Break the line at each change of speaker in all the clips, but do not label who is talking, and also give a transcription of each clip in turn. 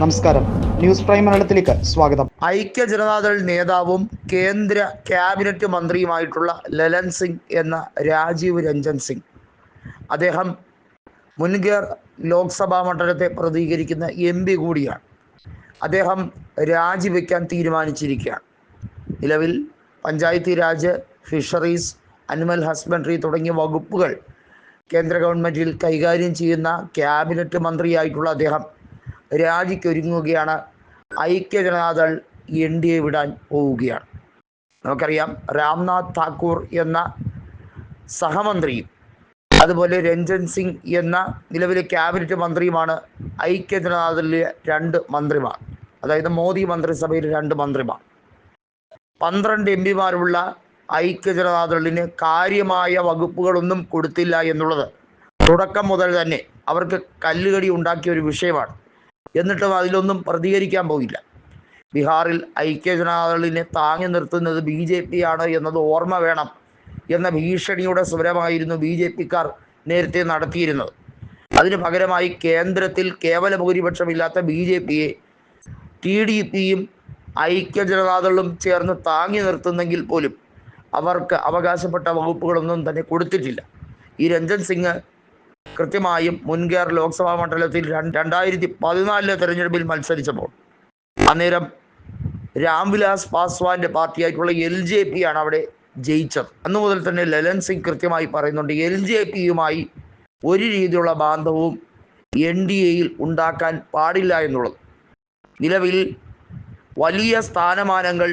നമസ്കാരം. News prime മലയാളത്തിലേക്ക് സ്വാഗതം.
ഐക്യ ജനതാദൾ നേതാവും കേന്ദ്ര ക്യാബിനറ്റ് മന്ത്രിയുമായിട്ടുള്ള ലലൻ സിംഗ് എന്ന രാജീവ് രഞ്ജൻ സിംഗ്. അദ്ദേഹം മുൻഗേർ ലോക്സഭാ മണ്ഡലത്തെ പ്രതികരിക്കുന്ന എം പി കൂടിയാണ്. അദ്ദേഹം രാജിവെക്കാൻ തീരുമാനിച്ചിരിക്കുകയാണ്. നിലവിൽ panchayati raj fisheries animal husbandry തുടങ്ങിയ വകുപ്പുകൾ കേന്ദ്ര ഗവൺമെന്റിൽ കൈകാര്യം ചെയ്യുന്ന ക്യാബിനറ്റ് മന്ത്രിയായിട്ടുള്ള അദ്ദേഹം രാജിക്കൊരുങ്ങുകയാണ്. ഐക്യ ജനതാദൾ എൻ ഡി എ വിടാൻ പോവുകയാണ്. നമുക്കറിയാം രാംനാഥ് താക്കൂർ എന്ന സഹമന്ത്രിയും അതുപോലെ രഞ്ജൻ സിംഗ് എന്ന നിലവിലെ ക്യാബിനറ്റ് മന്ത്രിയുമാണ് ഐക്യ ജനതാദളിലെ രണ്ട് മന്ത്രിമാർ. അതായത് മോദി മന്ത്രിസഭയിലെ രണ്ട് മന്ത്രിമാർ. പന്ത്രണ്ട് എം പിമാരുള്ള ഐക്യ ജനതാദളിന് കാര്യമായ വകുപ്പുകളൊന്നും കൊടുത്തില്ല എന്നുള്ളത് തുടക്കം മുതൽ തന്നെ അവർക്ക് കല്ലുകടി ഉണ്ടാക്കിയ ഒരു വിഷയമാണ്. എന്നിട്ടും അതിലൊന്നും പ്രതികരിക്കാൻ പോയില്ല. ബീഹാറിൽ ഐക്യ ജനതാദളിനെ താങ്ങി നിർത്തുന്നത് ബി ജെ പി ആണ് എന്നത് ഓർമ്മ വേണം എന്ന ഭീഷണിയുടെ സ്വരമായിരുന്നു ബി ജെ പിക്കാർ നേരത്തെ നടത്തിയിരുന്നത്. അതിന് പകരമായി കേന്ദ്രത്തിൽ കേവല ഭൂരിപക്ഷമില്ലാത്ത ബി ജെ പിയെ ടി ഡി പിയും ഐക്യ ജനതാദളും ചേർന്ന് താങ്ങി നിർത്തുന്നെങ്കിൽ പോലും അവർക്ക് അവകാശപ്പെട്ട വകുപ്പുകളൊന്നും തന്നെ കൊടുത്തിട്ടില്ല. ഈ രഞ്ജൻ സിംഗ് കൃത്യമായും മുൻകേർ ലോക്സഭാ മണ്ഡലത്തിൽ രണ്ട് രണ്ടായിരത്തി പതിനാലിലെ തെരഞ്ഞെടുപ്പിൽ മത്സരിച്ചപ്പോൾ അന്നേരം രാംവിലാസ് പാസ്വാന്റെ പാർട്ടിയായിട്ടുള്ള എൽ ജെ പി ആണ് അവിടെ ജയിച്ചത്. അന്നു മുതൽ തന്നെ ലലൻ സിംഗ് കൃത്യമായി പറയുന്നുണ്ട് എൽ ജെ പിയുമായി ഒരു രീതിയിലുള്ള ബാന്ധവും എൻ ഡി എയിൽ ഉണ്ടാക്കാൻ പാടില്ല എന്നുള്ളത്. നിലവിൽ വലിയ സ്ഥാനമാനങ്ങൾ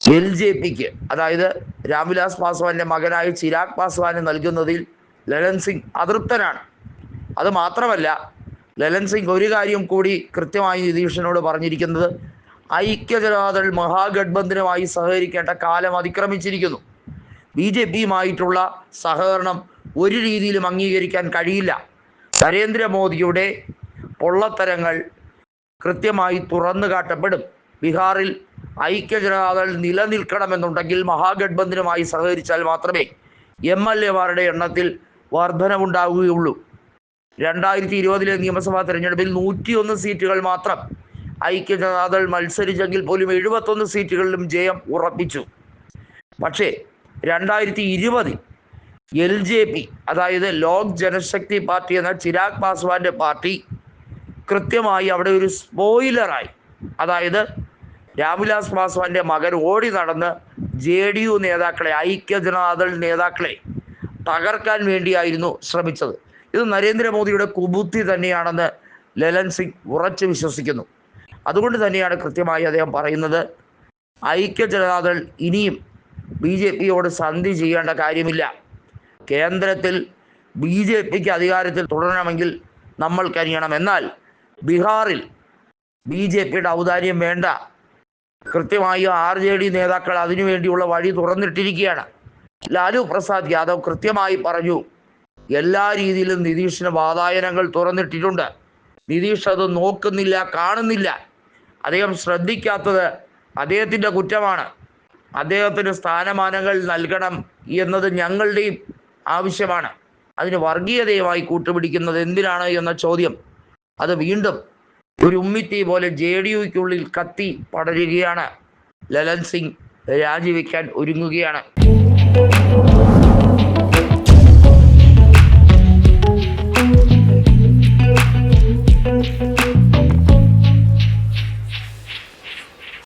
എൽ ജെ പിക്ക്. അതായത് രാംവിലാസ് പാസ്വാന്റെ മകനായ ചിരാഗ് പാസ്വാന് നൽകുന്നതിൽ ലലൻ സിംഗ് അതൃപ്തനാണ്. അത് മാത്രമല്ല ലലൻ സിംഗ് ഒരു കാര്യം കൂടി കൃത്യമായി നിതീഷിനോട് പറഞ്ഞിരിക്കുന്നത് ഐക്യ ജനതാദൾ മഹാഗഡ്ബന്ധനുമായി സഹകരിക്കേണ്ട കാലം അതിക്രമിച്ചിരിക്കുന്നു. ബി ജെ പിയുമായിട്ടുള്ള സഹകരണം ഒരു രീതിയിലും അംഗീകരിക്കാൻ കഴിയില്ല. നരേന്ദ്രമോദിയുടെ പൊള്ളത്തരങ്ങൾ കൃത്യമായി തുറന്നു കാട്ടപ്പെടും. ബീഹാറിൽ ഐക്യ ജനതാദൾ നിലനിൽക്കണമെന്നുണ്ടെങ്കിൽ മഹാഗഡ്ബന്ധനുമായി സഹകരിച്ചാൽ മാത്രമേ എം എൽ എമാരുടെ എണ്ണത്തിൽ വർധനവുണ്ടാവുകയുള്ളൂ. രണ്ടായിരത്തി ഇരുപതിലെ നിയമസഭാ തെരഞ്ഞെടുപ്പിൽ നൂറ്റിയൊന്ന് സീറ്റുകൾ മാത്രം ഐക്യ ജനതാദൾ മത്സരിച്ചെങ്കിൽ പോലും എഴുപത്തൊന്ന് സീറ്റുകളിലും ജയം ഉറപ്പിച്ചു. പക്ഷേ രണ്ടായിരത്തി ഇരുപതിൽ എൽ ജെ പി അതായത് ലോക് ജനശക്തി പാർട്ടി എന്ന ചിരാഗ് പാസ്വാന്റെ പാർട്ടി കൃത്യമായി അവിടെ ഒരു സ്പോയിലറായി. അതായത് രാംവിലാസ് പാസ്വാന്റെ മകൻ ഓടി നടന്ന് ജെ ഡി യു നേതാക്കളെ ഐക്യ ജനതാദൾ നേതാക്കളെ തകർക്കാൻ വേണ്ടിയായിരുന്നു ശ്രമിച്ചത്. ഇത് നരേന്ദ്രമോദിയുടെ കുബുദ്ധി തന്നെയാണെന്ന് ലലൻ സിംഗ് ഉറച്ചു വിശ്വസിക്കുന്നു. അതുകൊണ്ട് തന്നെയാണ് കൃത്യമായി അദ്ദേഹം പറയുന്നത് ഐക്യ ജനതാദൾ ഇനിയും ബി ജെ പിയോട് സന്ധി ചെയ്യേണ്ട കാര്യമില്ല. കേന്ദ്രത്തിൽ ബി ജെ പിക്ക് അധികാരത്തിൽ തുടരണമെങ്കിൽ നമ്മൾ കരിയണം എന്നാൽ ബീഹാറിൽ ബി ജെ പിയുടെ ഔദാര്യം വേണ്ട. കൃത്യമായി ആർ ജെ ഡി നേതാക്കൾ അതിനുവേണ്ടിയുള്ള വഴി തുറന്നിട്ടിരിക്കുകയാണ്. ലാലു പ്രസാദ് യാദവ് കൃത്യമായി പറഞ്ഞു എല്ലാ രീതിയിലും നിതീഷിന് വാതായനങ്ങൾ തുറന്നിട്ടിട്ടുണ്ട്. നിതീഷ് അത് നോക്കുന്നില്ല കാണുന്നില്ല. അദ്ദേഹം ശ്രദ്ധിക്കാത്തത് അദ്ദേഹത്തിന്റെ കുറ്റമാണ്. അദ്ദേഹത്തിന് സ്ഥാനമാനങ്ങൾ നൽകണം എന്നത് ഞങ്ങളുടെയും ആവശ്യമാണ്. അതിന് വർഗീയതയുമായി കൂട്ടുപിടിക്കുന്നത് എന്തിനാണ് എന്ന ചോദ്യം. അത് വീണ്ടും ഒരു ഉമ്മിത്തി പോലെ ജെ ഡി യുക്കുള്ളിൽ കത്തി പടരുകയാണ്. ലലൻ സിംഗ് രാജിവെക്കാൻ ഒരുങ്ങുകയാണ്.